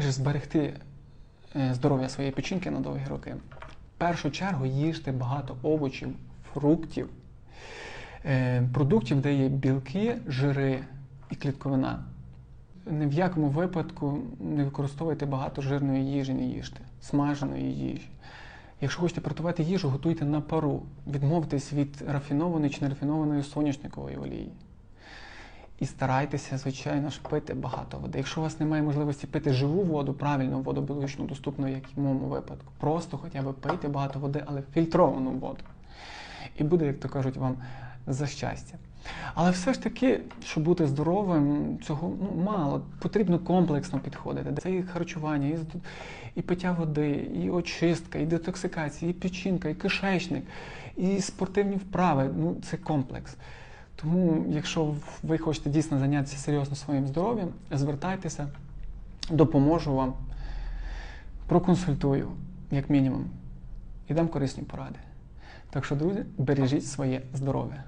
Зберегти е, здоров'я своєї печінки на довгі роки? В першу чергу їжте багато овочів, фруктів, е, продуктів, де є білки, жири і клітковина. Ні в якому випадку не використовуйте багато жирної їжі, не їжте, смаженої їжі. Якщо хочете приготувати їжу, готуйте на пару. Відмовтесь від рафінованої чи нерафінованої соняшникової олії. І старайтеся, звичайно ж, пити багато води. Якщо у вас немає можливості пити живу воду, правильну воду, біологічно доступну, як в моєму випадку, просто хоча б пийте багато води, але фільтровану воду. І буде, як то кажуть, вам за щастя. Але все ж таки, щоб бути здоровим, цього ну, мало. Потрібно комплексно підходити. Це і харчування, і, і пиття води, і очистка, і детоксикація, і печінка, і кишечник, і спортивні вправи. Ну, це комплекс. Тому, якщо ви хочете дійсно зайнятися серйозно своїм здоров'ям, звертайтеся, допоможу вам, проконсультую, як мінімум, і дам корисні поради. Так що, друзі, бережіть своє здоров'я.